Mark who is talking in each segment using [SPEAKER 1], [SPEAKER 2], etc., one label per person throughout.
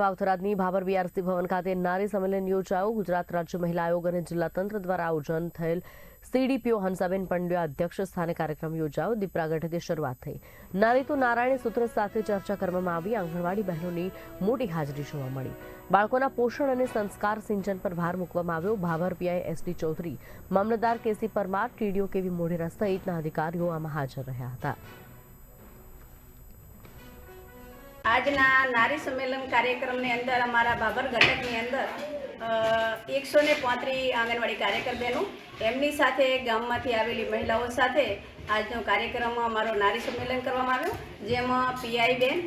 [SPEAKER 1] વાવથરાદની Bhabhar BRC ભવન ખાતે નારી સંમેલન યોજાયું. ગુજરાત રાજ્ય મહિલા આયોગ અને જિલ્લા તંત્ર દ્વારા આયોજન થયેલ સીડીપીઓ હંસાબેન પંડ્યા અધ્યક્ષ સ્થાને કાર્યક્રમ યોજાયો. દીપ પ્રાગટ્યથી શરૂઆત થઈ. નારી તો નારાયણ સૂત્ર સાથે ચર્ચા કરવામાં આવી. આંગણવાડી બહેનોની મોટી હાજરી જોવા મળી. બાળકોના પોષણ અને સંસ્કાર સિંચન પર ભાર મૂકવામાં આવ્યો. ભાભર પીઆઈ એસડી ચૌધરી, મામલતદાર KC Parmar TDO KV Modhera સહિતના અધિકારીઓ આમાં હાજર રહ્યા હતા.
[SPEAKER 2] આજના નારી સંમેલન કાર્યક્રમની અંદર, અમારા બાબર ઘટકની અંદર એકસો ને પાંત્રીસ આંગણવાડી કાર્યકર બહેનો, એમની સાથે ગામમાંથી આવેલી મહિલાઓ સાથે આજનો કાર્યક્રમ અમારો નારી સંમેલન કરવામાં આવ્યો, જેમાં પીઆઈ બેન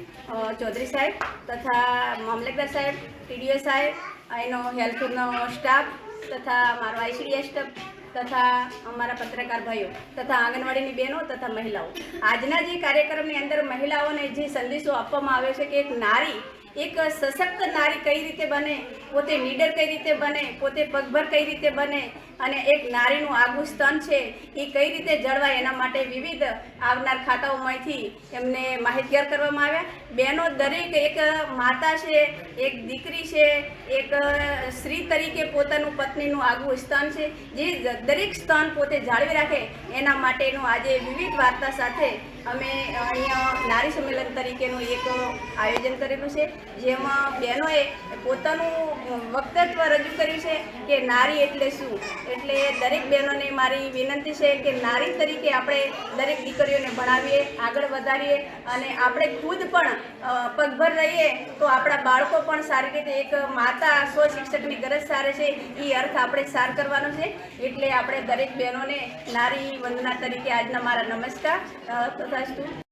[SPEAKER 2] ચૌધરી સાહેબ તથા મામલતદાર સાહેબ, ટીડીઓ સાહેબ એનો હેલ્થનો સ્ટાફ તથા મારો આઈસીડીએસ સ્ટાફ તથા અમારા પત્રકાર ભાઈઓ, તથા આંગણવાડીની બહેનો, તથા મહિલાઓ. આજના જે કાર્યક્રમની અંદર મહિલાઓને જે સંદેશો આપવામાં આવ્યો છે કે એક નારી એક સશક્ત નારી કઈ રીતે બને, પોતે નીડર કઈ રીતે બને, પોતે પગભર કઈ રીતે બને અને એક નારીનું આગવું સ્તન છે, એ કઈ રીતે જળવાય એના માટે વિવિધ આવનાર ખાતાઓમાંથી એમને માહિતગાર કરવામાં આવ્યા. બહેનો દરેક એક માતા છે, એક દીકરી છે, એક સ્ત્રી તરીકે પોતાનું પત્નીનું આગવું સ્તન છે. જે દરેક સ્તન પોતે જાળવી રાખે એના માટેનું આજે વિવિધ વાર્તા સાથે અમે અહીંયા નારી સંમેલન તરીકેનું એક આયોજન કરેલું છે, જેમાં બહેનોએ પોતાનું વક્તત્વ રજૂ કર્યું છે કે નારી એટલે શું? એટલે દરેક બહેનોને મારી વિનંતી છે કે નારી તરીકે આપણે દરેક દીકરીઓને ભણાવીએ, આગળ વધારીએ અને આપણે ખુદ પણ પગભર રહીએ તો આપણા બાળકો પણ સારી રીતે એક માતા સ્વ શિક્ષકની ગરજ સારે છે એ અર્થ આપણે સાર કરવાનો છે. એટલે આપણે દરેક બહેનોને નારી વંદના તરીકે આજના મારા નમસ્કાર. atrás do